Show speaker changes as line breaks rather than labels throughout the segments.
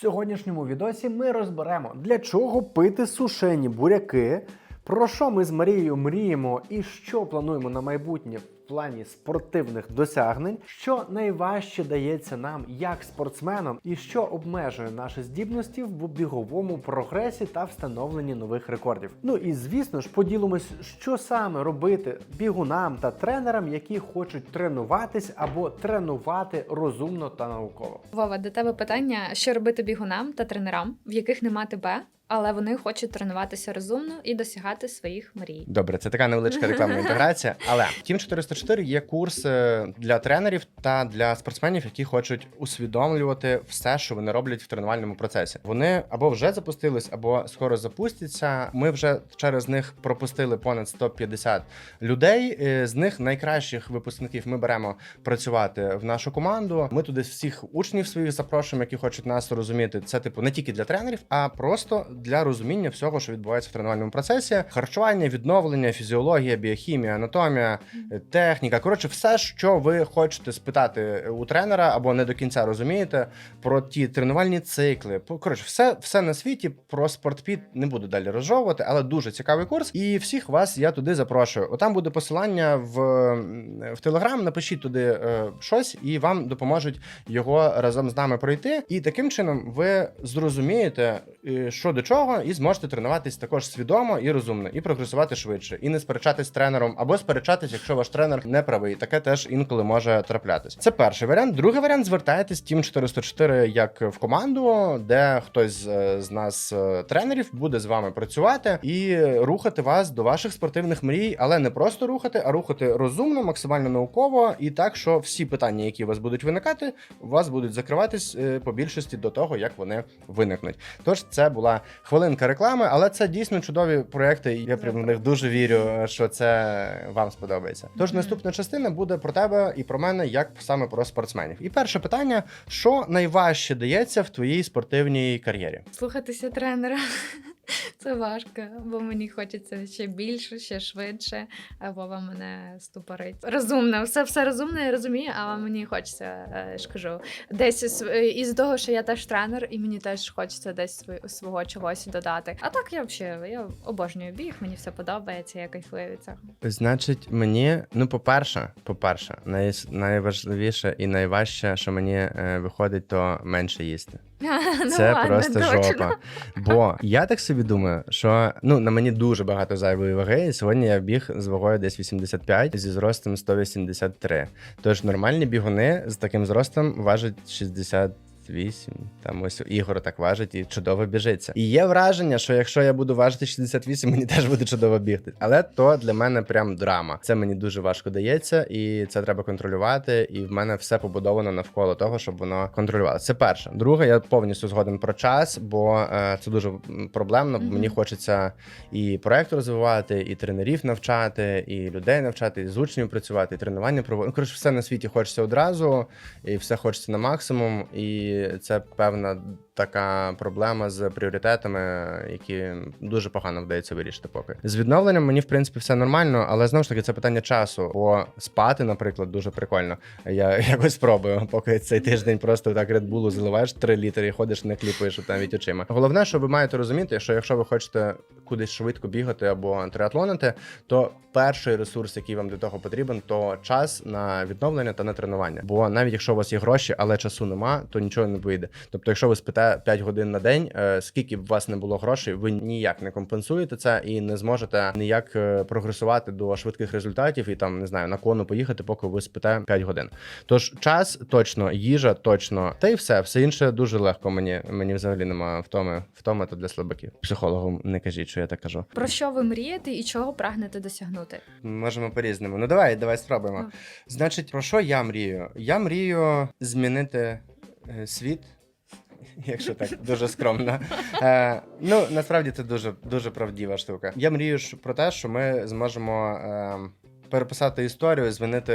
Сьогоднішньому відосі ми розберемо, для чого пити сушені буряки, про що ми з Марією мріємо і що плануємо на майбутнє плані спортивних досягнень, що найважче дається нам як спортсменам, і що обмежує наші здібності в біговому прогресі та встановленні нових рекордів. Ну і звісно ж поділимось, що саме робити бігунам та тренерам, які хочуть тренуватись або тренувати розумно та науково.
Вова, до тебе питання: що робити бігунам та тренерам, в яких нема тебе, але вони хочуть тренуватися розумно і досягати своїх мрій.
Добре, це така невеличка рекламна інтеграція. Але Team 404 є курс е, для тренерів та для спортсменів, які хочуть усвідомлювати все, що вони роблять в тренувальному процесі. Вони або вже запустились, або скоро запустяться. Ми вже через них пропустили понад 150 людей. Е, З них найкращих випускників ми беремо працювати в нашу команду. Ми туди всіх учнів своїх запрошуємо, які хочуть нас розуміти. Це типу не тільки для тренерів, а просто для розуміння всього, що відбувається в тренувальному процесі: харчування, відновлення, фізіологія, біохімія, анатомія, е, техніка. Коротше, все, що ви хочете спитати у тренера або не до кінця розумієте про ті тренувальні цикли. Коротше, все, все на світі про спортпіт не буду далі розжовувати, але дуже цікавий курс. І всіх вас я туди запрошую. Отам буде посилання в, в Телеграм. Напишіть туди е, щось, і вам допоможуть його разом з нами пройти. І таким чином ви зрозумієте, е, що до чого, і зможете тренуватись також свідомо і розумно, і прогресувати швидше, і не сперечатись з тренером, або сперечатись, якщо ваш тренер не правий. Таке теж інколи може траплятись. Це перший варіант. Другий варіант звертайтесь Team 404 як в команду, де хтось з, з нас е, тренерів буде з вами працювати і рухати вас до ваших спортивних мрій, але не просто рухати, а рухати розумно, максимально науково, і так, що всі питання, які у вас будуть виникати, у вас будуть закриватись е, по більшості до того, як вони виникнуть. Тож це була хвилинка реклами, але це дійсно чудові проекти. і Я прям в них дуже вірю, що це вам сподобається. Тож наступна частина буде про тебе і про мене, як саме про спортсменів. І перше питання: що найважче дається в твоїй спортивній кар'єрі?
Слухатися тренера. Це важко, бо мені хочеться ще більше, ще швидше. Вова мене ступорить. Розумно, все все розумно, я розумію, але мені хочеться, е, я ж кажу, десь із- е, того, що я теж тренер, і мені теж хочеться десь свого чогось додати. А так я взагалі я обожнюю біг, мені все подобається, я кайфую від цього.
Значить, мені, ну, по-перше, по-перше, най, найважливіше і найважче, що мені е, виходить, то менше їсти.
Ну
Це просто
точно.
жопа. Бо я так собі думаю, що ну на мені дуже багато зайвої ваги. І сьогодні я біг з вагою десь 85 зі зростом 183. Тож нормальні бігуни з таким зростом важать 68. Там ось Ігор так важить і чудово біжиться. І є враження, що якщо я буду важити 68, мені теж буде чудово бігти. Але то для мене прям драма. Це мені дуже важко дається, і це треба контролювати. І в мене все побудовано навколо того, щоб воно контролювалося. Це перше. Друге, я повністю згоден про час, бо е, це дуже проблемно. бо. Мені хочеться і проект розвивати, і тренерів навчати, і людей навчати, і з учнями працювати, і тренування проводити. Ну, коротше, все на світі хочеться одразу, і все хочеться на максимум. І це певна така проблема з пріоритетами, які дуже погано вдається вирішити поки. З відновленням мені в принципі все нормально, але знову ж таки це питання часу. Бо спати, наприклад, дуже прикольно. Я якось спробую, поки цей тиждень просто так Bull заливаєш 3 літри і ходиш, не кліпаєш навіть очима. Головне, що ви маєте розуміти, що якщо ви хочете кудись швидко бігати або триатлонити, то перший ресурс, який вам для того потрібен, то час на відновлення та на тренування. Бо навіть якщо у вас є гроші, але часу нема, то нічого не вийде. Тобто, якщо ви спите 5 годин на день, е, скільки б у вас не було грошей, ви ніяк не компенсуєте це і не зможете ніяк е, прогресувати до швидких результатів і там не знаю на кону поїхати, поки ви спите 5 годин. Тож час точно, їжа точно, та й все. Все інше дуже легко. Мені мені взагалі немає втоми. Втома то для слабаків. Психологу не кажіть, що я так кажу.
Про що ви мрієте і чого прагнете досягнути?
Можемо по-різному. Ну давай, давай спробуємо. Значить, про що я мрію? Я мрію змінити світ. Якщо так дуже скромно. Е, ну насправді це дуже дуже правдива штука. Я мрію про те, що ми зможемо е, переписати історію, змінити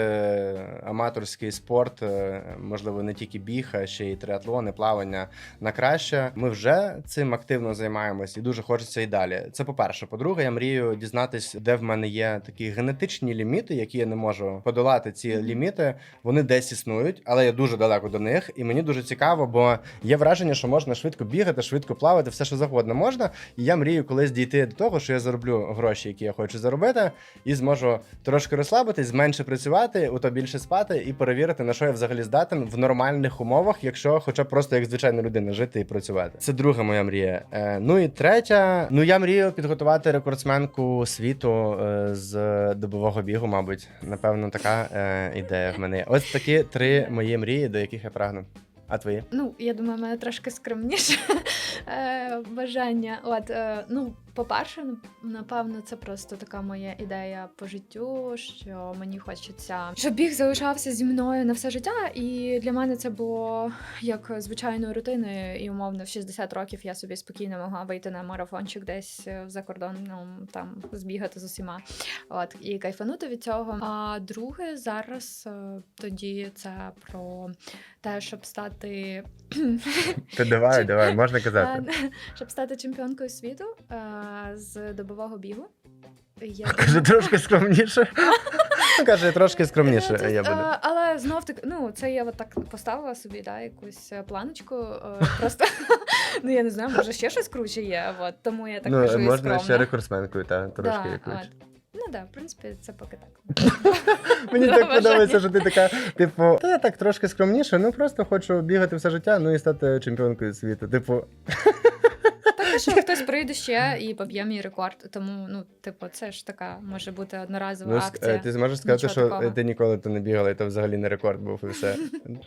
аматорський спорт, е, можливо, не тільки біг, а ще й триатлони, плавання на краще. Ми вже цим активно займаємось і дуже хочеться і далі. Це по-перше. По-друге, я мрію дізнатись, де в мене є такі генетичні ліміти, які я не можу подолати. Ці ліміти вони десь існують, але я дуже далеко до них, і мені дуже цікаво, бо є враження, що можна швидко бігати, швидко плавати, все що завгодно можна. І я мрію колись дійти до того, що я зароблю гроші, які я хочу заробити, і зможу трошки розслабитись, менше працювати, ото більше спати і перевірити, на що я взагалі здатен в нормальних умовах, якщо хоча б просто як звичайна людина жити і працювати. Це друга моя мрія. Е, ну і третя, ну я мрію підготувати рекордсменку світу е, з добового бігу, мабуть. Напевно, така е, ідея в мене. Ось такі три мої мрії, до яких я прагну. А твої?
Ну, я думаю, в мене трошки скромніше е, бажання. От, е, ну, по-перше, напевно, це просто така моя ідея по життю, що мені хочеться, щоб біг залишався зі мною на все життя. І для мене це було як звичайною рутиною, і умовно в 60 років я собі спокійно могла вийти на марафончик десь е, за кордоном, там збігати з усіма. От і кайфанути від цього. А друге, зараз е, тоді це про те, щоб стати
Ти давай, давай, можна
Е, щоб стати чемпіонкою світу е, з добового бігу. Я
Каже, трошки скромніше. Ну, Каже, трошки скромніше.
Ну,
Я буду.
е, але знов таки, ну це я от так поставила собі, да, якусь е, планочку. е, Просто ну я не знаю, може ще щось круче є. От тому я так
ну,
кажу і
можна
скромно.
ще рекордсменкою, та трошки
Да,
якусь.
от. Ну так, да, в принципі, це поки так.
Мені так подобається, що ти така, типу, та я так трошки скромніше, ну просто хочу бігати все життя, ну і стати чемпіонкою світу. Типу,
що хтось прийде ще і поб'є мій рекорд. Тому, ну, типу, це ж така може бути одноразова
ну, ск-
акція.
е, ти зможеш сказати,
Нічого
що
такого.
ти ніколи то не бігала, і то взагалі не рекорд був і все.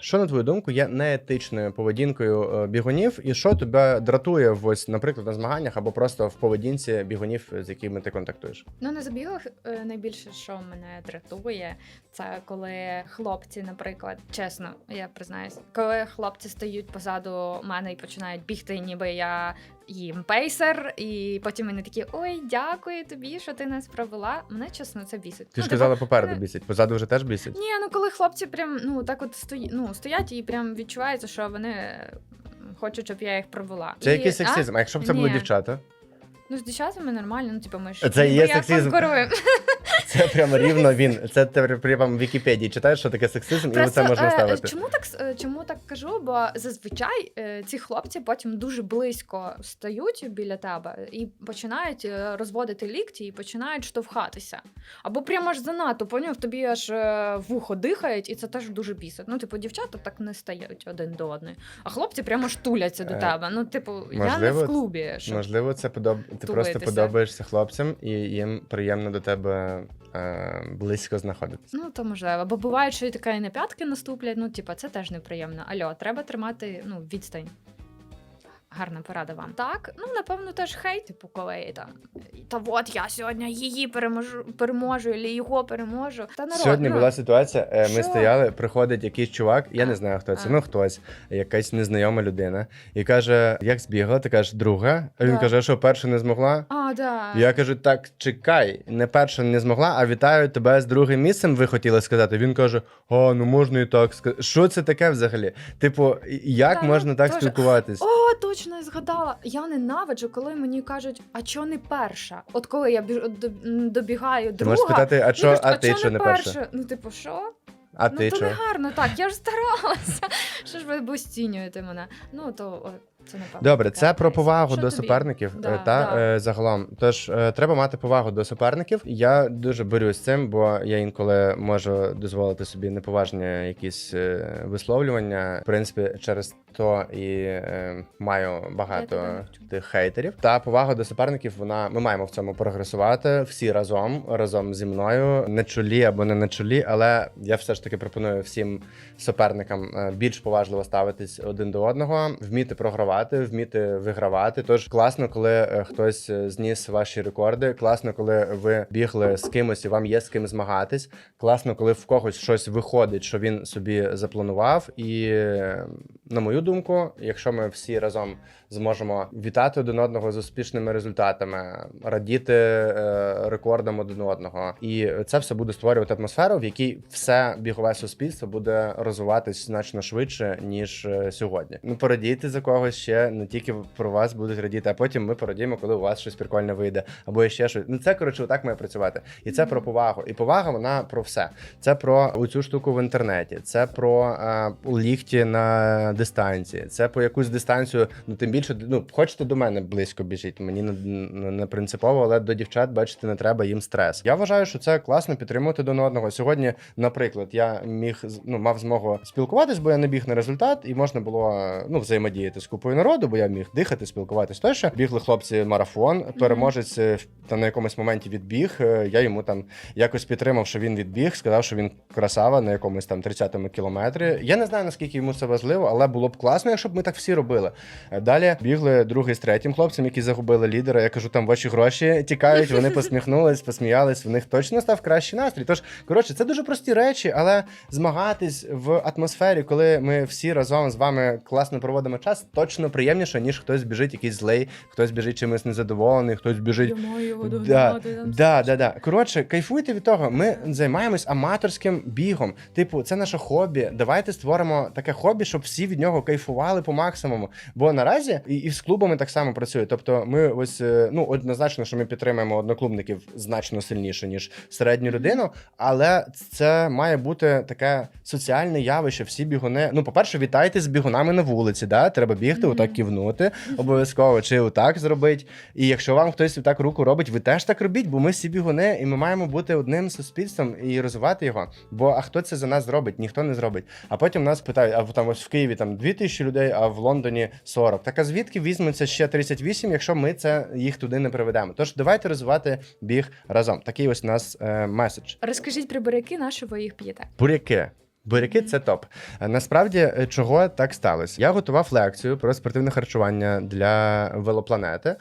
Що на твою думку є неетичною поведінкою е, бігунів, і що тебе дратує в ось, наприклад, на змаганнях або просто в поведінці бігунів, з якими ти контактуєш?
Ну, на забігах е, найбільше, що мене дратує, це коли хлопці, наприклад, чесно, я признаюсь, коли хлопці стають позаду мене і починають бігти, ніби я їм пейсер, і потім вони такі: ой, дякую тобі, що ти нас провела. Мене чесно, це бісить.
Ти
Ну,
ж
типу,
попереду
мене-
бісять, позаду вже теж бісить.
Ні, ну коли хлопці прям ну так от стої, ну, стоять і прям відчувається, що вони хочуть, щоб я їх провела.
Це
І-
якийсь сексизм. А якщо б це були
Ні.
дівчата?
Ну, з дівчатами нормально, ну типу, ми ж
Це є сексизм.
конкурую.
Це прямо рівно він. Це ти прямо в Вікіпедії читаєш, що таке сексизм, і це можна
е,
ставити.
Чому так е, чому так кажу? Бо зазвичай е, ці хлопці потім дуже близько стають біля тебе і починають розводити лікті і починають штовхатися. Або прямо аж занадто, поняв, тобі аж вухо дихають, і це теж дуже бісить. Ну, типу, дівчата так не стають один до одної, а хлопці прямо ж туляться до тебе. Ну, типу, я не в клубі. Щоб...
Можливо, це подоб... ти просто подобаєшся хлопцям, і їм приємно до тебе е, близько знаходитися.
Ну, то можливо. Бо буває, що і така і на п'ятки наступлять. Ну, типа, це теж неприємно. Альо, треба тримати ну, відстань. Гарна порада вам. Так, ну напевно, теж хейт, типу, коли там. Та от я сьогодні її переможу, переможу, або його переможу. Та народ,
Сьогодні
ну,
була ситуація. е, Ми
що?
стояли, приходить якийсь чувак, я не знаю хто це,
а.
ну хтось, якась незнайома людина, і каже: як збігла? Ти кажеш, друга. А він
Да.
каже, що перша не змогла.
А, да.
Я кажу, так, чекай, не перша не змогла, а вітаю тебе з другим місцем. Ви хотіли сказати. Він каже: А, ну можна і так сказати. Що це таке взагалі? Типу, як
Та,
можна так
дуже.
спілкуватись?
О, точно я згадала. Я ненавиджу, коли мені кажуть, а чо не перша? От коли я біж... добігаю друга, Ти
можеш спитати, а що,
кажуть,
а ти що не перша?
перша? Ну, типу, що?
А
ну,
ти
то
що?
не гарно, так, я ж старалася. Що ж ви обостінюєте мене? Ну, то о, це напевно.
Добре,
таке
це про повагу
Що
до
тобі?
суперників
Да,
е, та
да.
е, загалом. Тож е, треба мати повагу до суперників. Я дуже борюсь з цим, бо я інколи можу дозволити собі неповажні якісь е, висловлювання. В принципі, через то і е, маю
Я
багато
тебе
тих хейтерів. Та повага до суперників. Вона ми маємо в цьому прогресувати всі разом, разом зі мною, на чолі або не на чолі. Але я все ж таки пропоную всім суперникам е, більш поважливо ставитись один до одного, вміти програвати. Працювати, вміти вигравати. Тож класно, коли е, хтось е, зніс ваші рекорди. Класно, коли ви бігли з кимось і вам є з ким змагатись. Класно, коли в когось щось виходить, що він собі запланував. І на мою думку, якщо ми всі разом зможемо вітати один одного з успішними результатами, радіти е, рекордам один одного, і це все буде створювати атмосферу, в якій все бігове суспільство буде розвиватись значно швидше ніж сьогодні. Ну порадійте за когось ще не тільки про вас будуть радіти, а потім ми порадіємо, коли у вас щось прикольне вийде, або ще щось. Ну це коротше, отак має працювати. І це про повагу. І повага вона про все. Це про цю штуку в інтернеті, це про е, ліхті на дистанції, це по якусь дистанцію. Ну тим більше, ну хочете до мене близько біжіть. Мені не, принципово, але до дівчат, бачите, не треба їм стрес. Я вважаю, що це класно підтримувати один одного. Сьогодні, наприклад, я міг ну мав змогу спілкуватись, бо я не біг на результат, і можна було ну взаємодіяти з купою народу, бо я міг дихати, спілкуватись. Тощо бігли хлопці марафон. Переможець е, там на якомусь моменті відбіг. е, Я йому там якось підтримав, що він відбіг, сказав, що він красава на якомусь там 30-му кілометрі. Я не знаю наскільки йому це важливо, але було б класно, якщо б ми так всі робили. Е, Далі бігли другий з третім хлопцем, які загубили лідера. Я кажу, там ваші гроші тікають. Вони посміхнулись, посміялись. В них точно став кращий настрій. Тож коротше, це дуже прості речі, але змагатись в атмосфері, коли ми всі разом з вами класно проводимо час, точно приємніше, ніж хтось біжить якийсь злий, хтось біжить чимось незадоволений, хтось біжить.
Маю його
Да, да, да, да. Коротше, кайфуйте від того. Ми займаємось аматорським бігом. Типу, це наше хобі. Давайте створимо таке хобі, щоб всі від нього кайфували по максимуму. Бо наразі і, і з клубами так само працює. Тобто, ми ось е, ну однозначно, що ми підтримуємо одноклубників значно сильніше ніж середню людину, але це має бути таке соціальне явище. Всі бігуни. Ну, по-перше, вітайте з бігунами на вулиці. Да? Треба бігти, отак кивнути обов'язково, чи отак зробити. І якщо вам хтось так руку робить, ви теж так робіть, бо ми всі бігуни, і ми маємо бути одним суспільством і розвивати його. Бо а хто це за нас зробить? Ніхто не зробить. А потім нас питають: а там ось в Києві там 2000 людей, а в Лондоні 40. Так а звідки візьметься ще 38, якщо ми це їх туди не приведемо? Тож давайте розвивати біг разом. Такий ось у нас е, меседж.
Розкажіть про буряки, на що ви їх п'єте?
Буряки. Буряки це топ. Е, Насправді, е, чого так сталося? Я готував лекцію про спортивне харчування для велопланети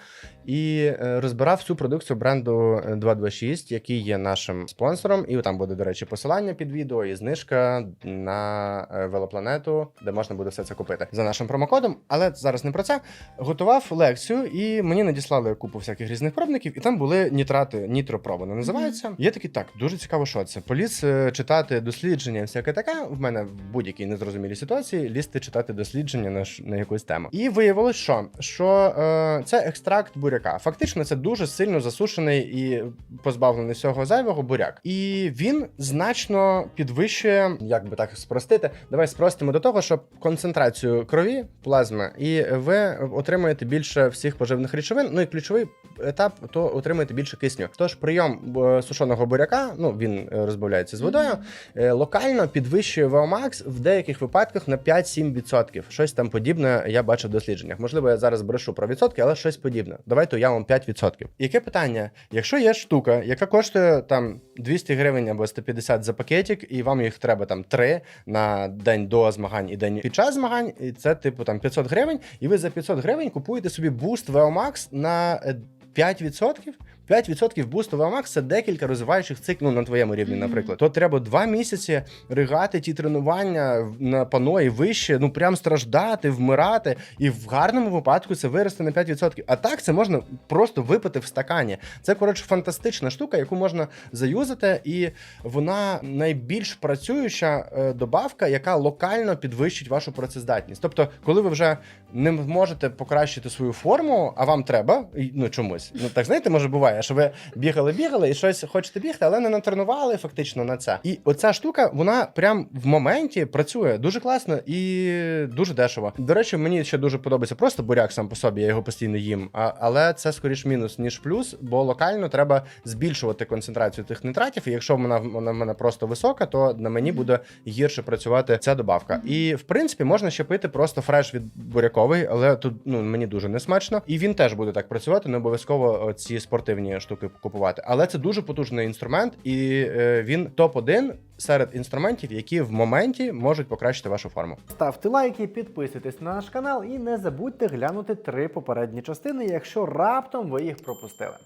і е, розбирав всю продукцію бренду е, 226, який є нашим спонсором. І там буде, до речі, посилання під відео і знижка на е, велопланету, де можна буде все це купити за нашим промокодом. Але зараз не про це. Готував лекцію, і мені надіслали купу всяких різних пробників, і там були нітрати, нітропро вони називаються. Я такий так, дуже цікаво, що це. Поліз е, читати дослідження, всяке таке. В мене в будь-якій незрозумілій ситуації лізти читати дослідження на, на якусь тему. І виявилось, що, що е, це екстракт буряка. Фактично, це дуже сильно засушений і позбавлений всього зайвого буряк. І він значно підвищує, як би так спростити. Давай спростимо до того, що концентрацію крові, плазми, і ви отримуєте більше всіх поживних речовин. Ну і ключовий етап, то отримуєте більше кисню. Тож прийом е, сушеного буряка, ну він е, розбавляється з водою, е, локально підвищує VO2max в деяких випадках на 5-7%. Щось там подібне я бачив в дослідженнях. Можливо, я зараз брешу про відсотки, але щось подібне. Давайте я вам 5%. Яке питання? Якщо є штука, яка коштує там 200 гривень або 150 за пакетик, і вам їх треба там 3 на день до змагань і день під час змагань, і це типу там 500 гривень, і ви за 500 гривень купуєте собі буст VO2max на е, 5%. 5% бусту VMAX – це декілька розвиваючих циклів ну, на твоєму рівні, наприклад. То треба два місяці ригати ті тренування на пано і вище, ну прям страждати, вмирати. І в гарному випадку це виросте на 5%. А так це можна просто випити в стакані. Це коротше фантастична штука, яку можна заюзати, і вона найбільш працююча е, добавка, яка локально підвищить вашу працездатність. Тобто, коли ви вже не можете покращити свою форму, а вам треба, ну чомусь. Ну так знаєте, може буває, що ви бігали, бігали і щось хочете бігти, але не натренували фактично на це. І оця штука, вона прям в моменті працює дуже класно і дуже дешево. До речі, мені ще дуже подобається просто буряк сам по собі, я його постійно їм. А, але це скоріш мінус, ніж плюс, бо локально треба збільшувати концентрацію тих нитратів. І якщо вона, вона в мене просто висока, то на мені буде гірше працювати ця добавка. І в принципі можна ще пити просто фреш від буряковий, але тут ну мені дуже не смачно. І він теж буде так працювати, не обов'язково ці спортивні коштовні штуки купувати, але це дуже потужний інструмент, і е, він топ-1 серед інструментів, які в моменті можуть покращити вашу форму.
Ставте лайки, підписуйтесь на наш канал і не забудьте глянути три попередні частини, якщо раптом ви їх пропустили.